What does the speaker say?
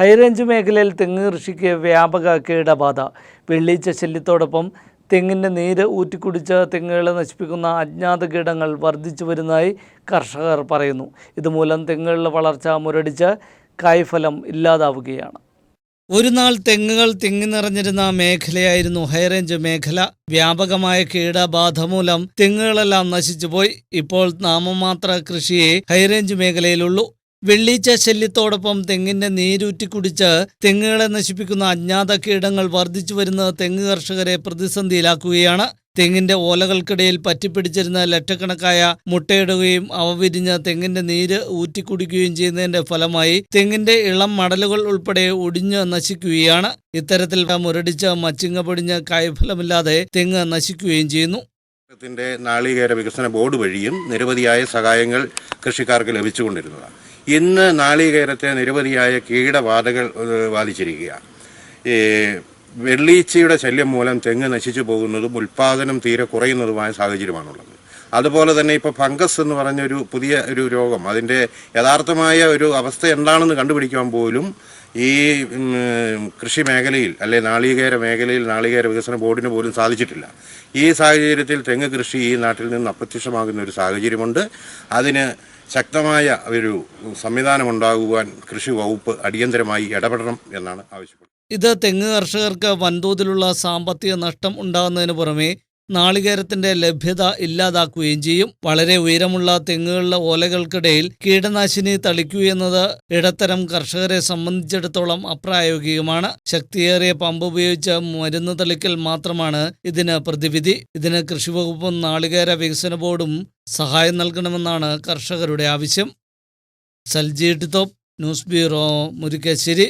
High range മേഖലയിൽ തെങ്ങ് കൃഷിക്ക് വ്യാപക കീടബാധ. വെള്ളീച്ച ശല്യത്തോടൊപ്പം തെങ്ങിന്റെ നീര് ഊറ്റിക്കുടിച്ച തെങ്ങുകളെ നശിപ്പിക്കുന്ന അജ്ഞാത കീടങ്ങൾ വർദ്ധിച്ചു വരുന്നതായി കർഷകർ പറയുന്നു. ഇതുമൂലം തെങ്ങുകളുടെ വളർച്ച മുരടിച്ച് കായ്ഫലം ഇല്ലാതാവുകയാണ്. ഒരു നാൾ തെങ്ങുകൾ തിങ്ങി നിറഞ്ഞിരുന്ന മേഖലയായിരുന്നു ഹൈറേഞ്ച് മേഖല. വ്യാപകമായ കീടബാധ മൂലം തെങ്ങുകളെല്ലാം നശിച്ചുപോയി. ഇപ്പോൾ നാമമാത്ര കൃഷിയെ ഹൈറേഞ്ച് മേഖലയിലുള്ളൂ. വെള്ളീച്ച ശല്യത്തോടൊപ്പം തെങ്ങിന്റെ നീരൂറ്റി കുടിച്ച് തെങ്ങുകളെ നശിപ്പിക്കുന്ന അജ്ഞാത കീടങ്ങൾ വർദ്ധിച്ചു വരുന്നത് തെങ്ങ് കർഷകരെ പ്രതിസന്ധിയിലാക്കുകയാണ്. തെങ്ങിന്റെ ഓലകൾക്കിടയിൽ പറ്റിപ്പിടിച്ചിരുന്ന ലക്ഷക്കണക്കായ മുട്ടയിടുകയും അവ വിരിഞ്ഞ് തെങ്ങിന്റെ നീര് ഊറ്റിക്കുടിക്കുകയും ചെയ്യുന്നതിന്റെ ഫലമായി തെങ്ങിന്റെ ഇളം മടലുകൾ ഉൾപ്പെടെ ഒടിഞ്ഞ് നശിക്കുകയാണ്. ഇത്തരത്തിൽ മുരടിച്ച് മച്ചിങ്ങ പൊടിഞ്ഞ് കായ്ഫലമില്ലാതെ തെങ്ങ് നശിക്കുകയും ചെയ്യുന്നു. ത്തിന്റെ നാളികേര വികസന ബോർഡ് വഴിയും നിരവധിയായ സഹായങ്ങൾ കൃഷിക്കാർക്ക് ലഭിച്ചുകൊണ്ടിരുന്നതാണ്. ഇന്ന് നാളികേരത്തെ നിരവധിയായ കീടബാധകൾ ബാധിച്ചിരിക്കുകയാണ് ഈ വെള്ളീച്ചയുടെ ശല്യം മൂലം തെങ്ങ് നശിച്ചു പോകുന്നതും ഉൽപാദനം തീരെ കുറയുന്നതുമായ സാഹചര്യമാണുള്ളത്. അതുപോലെ തന്നെ ഇപ്പോൾ ഫംഗസ് എന്ന് പറഞ്ഞൊരു പുതിയ ഒരു രോഗം അതിന്റെ യഥാർത്ഥമായ ഒരു അവസ്ഥ എന്താണെന്ന് കണ്ടുപിടിക്കാൻ പോലും ഈ കൃഷി മേഖലയിൽ അല്ലെ നാളികേര മേഖലയിൽ നാളികേര വികസന ബോർഡിന് പോലും സാധിച്ചിട്ടില്ല. ഈ സാഹചര്യത്തിൽ തെങ്ങ് കൃഷി ഈ നാട്ടിൽ നിന്ന് അപ്രത്യക്ഷമാകുന്ന ഒരു സാഹചര്യമുണ്ട്. അതിന് ശക്തമായ ഒരു സംവിധാനം ഉണ്ടാകുവാൻ കൃഷി വകുപ്പ് അടിയന്തരമായി ഇടപെടണം എന്നാണ് ആവശ്യപ്പെടുന്നത്. ഇത് തെങ്ങ് കർഷകർക്ക് വൻതോതിലുള്ള സാമ്പത്തിക നഷ്ടം ഉണ്ടാകുന്നതിന് പുറമെ നാളികേരത്തിന്റെ ലഭ്യത ഇല്ലാതാക്കുകയും ചെയ്യും. വളരെ ഉയരമുള്ള തെങ്ങുകളുടെ ഓലകൾക്കിടയിൽ കീടനാശിനി തളിക്കുകയെന്നത് ഇടത്തരം കർഷകരെ സംബന്ധിച്ചിടത്തോളം അപ്രായോഗികമാണ്. ശക്തിയേറിയ പമ്പ് ഉപയോഗിച്ച് മരുന്ന് തളിക്കൽ മാത്രമാണ് ഇതിന് പ്രതിവിധി. ഇതിന് കൃഷിവകുപ്പും നാളികേര വികസന ബോർഡും സഹായം നൽകണമെന്നാണ് കർഷകരുടെ ആവശ്യം. സൽജി ടിത്തോപ്പ് ന്യൂസ് ബ്യൂറോ മുരിക്കാശ്ശേരി.